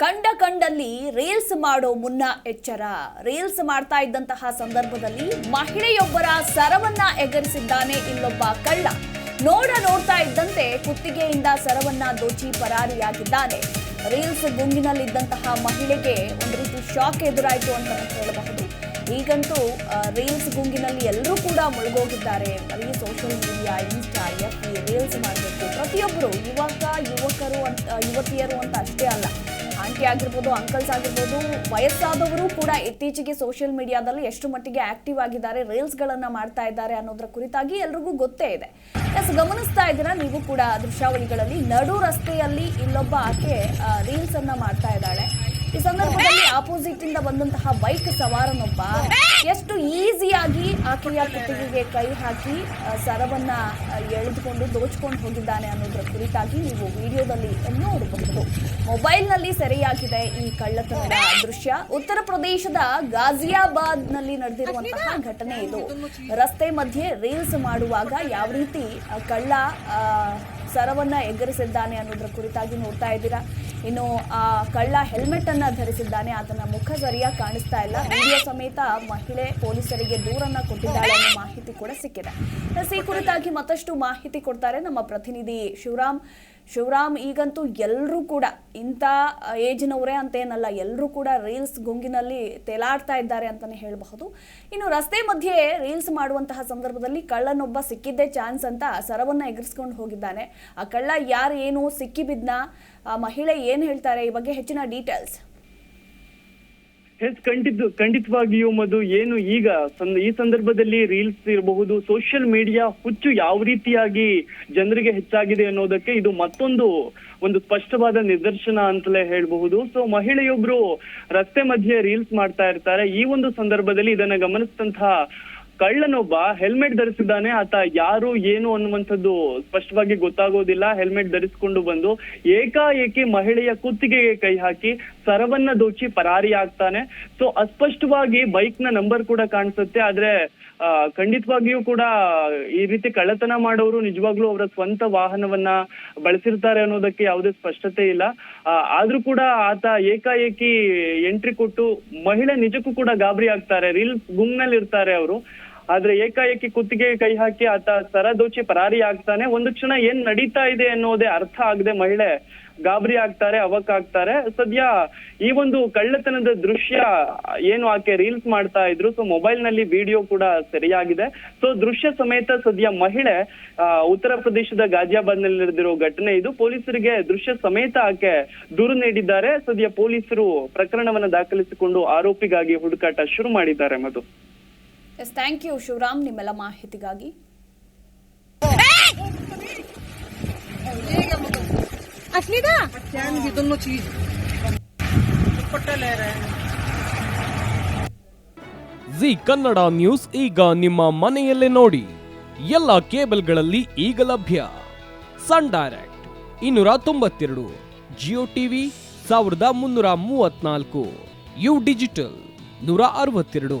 ಕಂಡ ಕಂಡಲ್ಲಿ ರೀಲ್ಸ್ ಮಾಡೋ ಮುನ್ನ ಎಚ್ಚರ. ರೀಲ್ಸ್ ಮಾಡ್ತಾ ಇದ್ದಂತಹ ಸಂದರ್ಭದಲ್ಲಿ ಮಹಿಳೆಯೊಬ್ಬರ ಸರವನ್ನ ಎಗರಿಸಿದ್ದಾನೆ ಇಲ್ಲೊಬ್ಬ ಕಳ್ಳ. ನೋಡ ನೋಡ್ತಾ ಇದ್ದಂತೆ ಕುತ್ತಿಗೆಯಿಂದ ಸರವನ್ನ ದೋಚಿ ಪರಾರಿಯಾಗಿದ್ದಾನೆ. ರೀಲ್ಸ್ ಗುಂಗಿನಲ್ಲಿದ್ದಂತಹ ಮಹಿಳೆಗೆ ಒಂದು ರೀತಿ ಶಾಕ್ ಎದುರಾಯಿತು ಅಂತ ಹೇಳಬಹುದು. ಈಗಂತೂ ರೀಲ್ಸ್ ಗುಂಗಿನಲ್ಲಿ ಎಲ್ಲರೂ ಕೂಡ ಮುಳುಗೋಗಿದ್ದಾರೆ. ಬರೀ social media insta F reels ಮಾಡಬೇಕು. ಪ್ರತಿಯೊಬ್ಬರು ಯುವಕ, ಯುವಕರು ಅಂತ, ಯುವತಿಯರು ಅಂತ ಅಷ್ಟೇ ಅಲ್ಲ. ಆಂಟಿ ಆಗಿರ್ಬೋದು ಅಂಕಲ್ಸ್ ಆಗಿರ್ಬೋದು, ವಯಸ್ಸಾದವರು ಕೂಡ ಇತ್ತೀಚೆಗೆ ಸೋಷಿಯಲ್ ಮೀಡಿಯಾದಲ್ಲಿ ಎಷ್ಟು ಮಟ್ಟಿಗೆ ಆಕ್ಟಿವ್ ಆಗಿದ್ದಾರೆ ರೀಲ್ಸ್ಗಳನ್ನು ಮಾಡ್ತಾ ಇದ್ದಾರೆ ಅನ್ನೋದ್ರ ಕುರಿತಾಗಿ ಎಲ್ರಿಗೂ ಗೊತ್ತೇ ಇದೆ. ಎಸ್ ಗಮನಿಸ್ತಾ ಇದ್ದೀರಾ? ನೀವು ಕೂಡ ದೃಶ್ಯಾವಳಿಗಳಲ್ಲಿ ನಡು ರಸ್ತೆಯಲ್ಲಿ ಇಲ್ಲೊಬ್ಬ ಆಕೆ ರೀಲ್ಸ್ ಅನ್ನ ಮಾಡ್ತಾ ಇದ್ದಾಳೆ. ಈ ಸಂದರ್ಭದಲ್ಲಿ ಆಪೋಸಿಟ್ ಇಂದ ಬಂದಂತಹ ಬೈಕ್ ಸವಾರನೊಬ್ಬ ಎಷ್ಟು ಈಸಿಯಾಗಿ ಆಕೆಯ ಕುತ್ತಿಗೆಗೆ ಕೈ ಹಾಕಿ ಸರವನ್ನ ಎಳೆದುಕೊಂಡು ದೋಚ್ಕೊಂಡು ಹೋಗಿದ್ದಾನೆ ಅನ್ನೋದ್ರ ಕುರಿತಾಗಿ ನೀವು ವಿಡಿಯೋದಲ್ಲಿ ನೋಡಬಹುದು. ಮೊಬೈಲ್ನಲ್ಲಿ ಸೆರೆಯಾಗಿದೆ ಈ ಕಳ್ಳತನದ ದೃಶ್ಯ. ಉತ್ತರ ಪ್ರದೇಶದ ಗಾಜಿಯಾಬಾದ್ನಲ್ಲಿ ನಡೆದಿರುವಂತಹ ಘಟನೆ ಇದು. ರಸ್ತೆ ಮಧ್ಯೆ ರೀಲ್ಸ್ ಮಾಡುವಾಗ ಯಾವ ರೀತಿ ಕಳ್ಳ ಸರವನ್ನ ಎಗರಿಸಿದ್ದಾನೆ ಅನ್ನೋದ್ರ ಕುರಿತಾಗಿ ನೋಡ್ತಾ ಇದ್ದೀರಾ. ಇನ್ನು, ಆ, ಕಳ್ಳ ಹೆಲ್ಮೆಟ್ ಅನ್ನ ಧರಿಸಿದ್ದಾನೆ. ಆತನ ಮುಖ ಸರಿಯಾಗಿ ಕಾಣಿಸ್ತಾ ಇಲ್ಲ. ವಿಡಿಯೋ ಸಮೇತ ಮಹಿಳೆ ಪೊಲೀಸರಿಗೆ ದೂರನ್ನ ಕೊಟ್ಟಿದ್ದಾಳೆ ಅನ್ನೋ ಮಾಹಿತಿ ಕೂಡ ಸಿಕ್ಕಿದೆ. ಈ ಕುರಿತಾಗಿ ಮತ್ತಷ್ಟು ಮಾಹಿತಿ ಕೊಡ್ತಾರೆ ನಮ್ಮ ಪ್ರತಿನಿಧಿ ಶಿವರಾಮ್. ಶಿವರಾಮ್ ಈಗಂತೂ ಎಲ್ಲರೂ ಕೂಡ ಇಂಥ ಏಜಿನವರೇ ಅಂತೇನಲ್ಲ ಎಲ್ಲರೂ ಕೂಡ ರೀಲ್ಸ್ ಗುಂಗಿನಲ್ಲಿ ತೇಲಾಡ್ತಾ ಇದ್ದಾರೆ ಅಂತಲೇ ಹೇಳಬಹುದು. ಇನ್ನು ರಸ್ತೆ ಮಧ್ಯೆ ರೀಲ್ಸ್ ಮಾಡುವಂತಹ ಸಂದರ್ಭದಲ್ಲಿ ಕಳ್ಳನೊಬ್ಬ ಸಿಕ್ಕಿದ್ದೇ ಚಾನ್ಸ್ ಅಂತ ಸರವನ್ನು ಎಗರಿಸ್ಕೊಂಡು ಹೋಗಿದ್ದಾನೆ. ಆ ಕಳ್ಳ ಯಾರು, ಏನು ಸಿಕ್ಕಿ ಬಿದ್ನ ಆ ಮಹಿಳೆ ಏನು ಹೇಳ್ತಾರೆ? ಈ ಬಗ್ಗೆ ಹೆಚ್ಚಿನ ಡೀಟೇಲ್ಸ್. ಎಸ್ ಖಂಡಿತ, ಖಂಡಿತವಾಗಿಯೂ ಮಧು, ಏನು ಈಗ ಈ ಸಂದರ್ಭದಲ್ಲಿ ರೀಲ್ಸ್ ಇರಬಹುದು ಸೋಷಿಯಲ್ ಮೀಡಿಯಾ ಹುಚ್ಚು ಯಾವ ರೀತಿಯಾಗಿ ಜನರಿಗೆ ಹೆಚ್ಚಾಗಿದೆ ಅನ್ನೋದಕ್ಕೆ ಇದು ಮತ್ತೊಂದು ಒಂದು ಸ್ಪಷ್ಟವಾದ ನಿದರ್ಶನ ಅಂತಲೇ ಹೇಳಬಹುದು. ಸೊ ಮಹಿಳೆಯೊಬ್ರು ರಸ್ತೆ ಮಧ್ಯೆ ರೀಲ್ಸ್ ಮಾಡ್ತಾ ಇರ್ತಾರೆ. ಈ ಒಂದು ಸಂದರ್ಭದಲ್ಲಿ ಇದನ್ನ ಗಮನಿಸಿದಂತಹ ಕಳ್ಳನೊಬ್ಬ ಹೆಲ್ಮೆಟ್ ಧರಿಸಿದ್ದಾನೆ. ಆತ ಯಾರು, ಏನು ಅನ್ನುವಂಥದ್ದು ಸ್ಪಷ್ಟವಾಗಿ ಗೊತ್ತಾಗೋದಿಲ್ಲ. ಹೆಲ್ಮೆಟ್ ಧರಿಸಿಕೊಂಡು ಬಂದು ಏಕಾಏಕಿ ಮಹಿಳೆಯ ಕುತ್ತಿಗೆಗೆ ಕೈ ಹಾಕಿ ಸರವನ್ನ ದೋಚಿ ಪರಾರಿ ಆಗ್ತಾನೆ. ಸೊ ಅಸ್ಪಷ್ಟವಾಗಿ ಬೈಕ್ನ ನಂಬರ್ ಕೂಡ ಕಾಣಿಸುತ್ತೆ. ಆದ್ರೆ ಖಂಡಿತವಾಗಿಯೂ ಕೂಡ ಈ ರೀತಿ ಕಳ್ಳತನ ಮಾಡೋರು ನಿಜವಾಗ್ಲೂ ಅವರ ಸ್ವಂತ ವಾಹನವನ್ನ ಬಳಸಿರ್ತಾರೆ ಅನ್ನೋದಕ್ಕೆ ಯಾವುದೇ ಸ್ಪಷ್ಟತೆ ಇಲ್ಲ. ಆದ್ರೂ ಕೂಡ ಆತ ಏಕಾಏಕಿ ಎಂಟ್ರಿ ಕೊಟ್ಟು ಮಹಿಳೆ ನಿಜಕ್ಕೂ ಕೂಡ ಗಾಬರಿ ಆಗ್ತಾರೆ. ರೀಲ್ ಗುಮ್ನಲ್ಲಿ ಇರ್ತಾರೆ ಅವರು. ಆದ್ರೆ ಏಕಾಏಕಿ ಕುತ್ತಿಗೆ ಕೈ ಹಾಕಿ ಆತ ಸರದೋಚಿ ಪರಾರಿ ಆಗ್ತಾನೆ. ಒಂದು ಕ್ಷಣ ಏನ್ ನಡೀತಾ ಇದೆ ಅನ್ನೋದೇ ಅರ್ಥ ಆಗದೆ ಮಹಿಳೆ ಗಾಬರಿ ಆಗ್ತಾರೆ, ಅವಕ್ ಆಗ್ತಾರೆ. ಸದ್ಯ ಈ ಒಂದು ಕಳ್ಳತನದ ದೃಶ್ಯ ಏನು ಆಕೆ ರೀಲ್ಸ್ ಮಾಡ್ತಾ ಇದ್ರು ಸೊ ಮೊಬೈಲ್ನಲ್ಲಿ ವಿಡಿಯೋ ಕೂಡ ಸರಿಯಾಗಿದೆ. ಸೊ ದೃಶ್ಯ ಸಮೇತ ಸದ್ಯ ಮಹಿಳೆ ಉತ್ತರ ಪ್ರದೇಶದ ಗಾಜಿಯಾಬಾದ್ನಲ್ಲಿ ನಡೆದಿರೋ ಘಟನೆ ಇದು. ಪೊಲೀಸರಿಗೆ ದೃಶ್ಯ ಸಮೇತ ಆಕೆ ದೂರು ನೀಡಿದ್ದಾರೆ. ಸದ್ಯ ಪೊಲೀಸರು ಪ್ರಕರಣವನ್ನ ದಾಖಲಿಸಿಕೊಂಡು ಆರೋಪಿಗಾಗಿ ಹುಡುಕಾಟ ಶುರು ಮಾಡಿದ್ದಾರೆ Madhu. Yes thank you Shivaram ನಿಮ್ಮೆಲ್ಲ ಮಾಹಿತಿಗಾಗಿ. ಜಿ ಕನ್ನಡ ನ್ಯೂಸ್ ಈಗ ನಿಮ್ಮ ಮನೆಯಲ್ಲೇ ನೋಡಿ. ಎಲ್ಲ ಕೇಬಲ್ಗಳಲ್ಲಿ ಈಗ ಲಭ್ಯ. ಸನ್ ಡೈರೆಕ್ಟ್ ಇನ್ನೂರ ತೊಂಬತ್ತೆರಡು ಜಿಯೋ ಟಿವಿ ಸಾವಿರದ ಮುನ್ನೂರ ಮೂವತ್ನಾಲ್ಕು ಯು ಡಿಜಿಟಲ್ ನೂರ ಅರವತ್ತೆರಡು.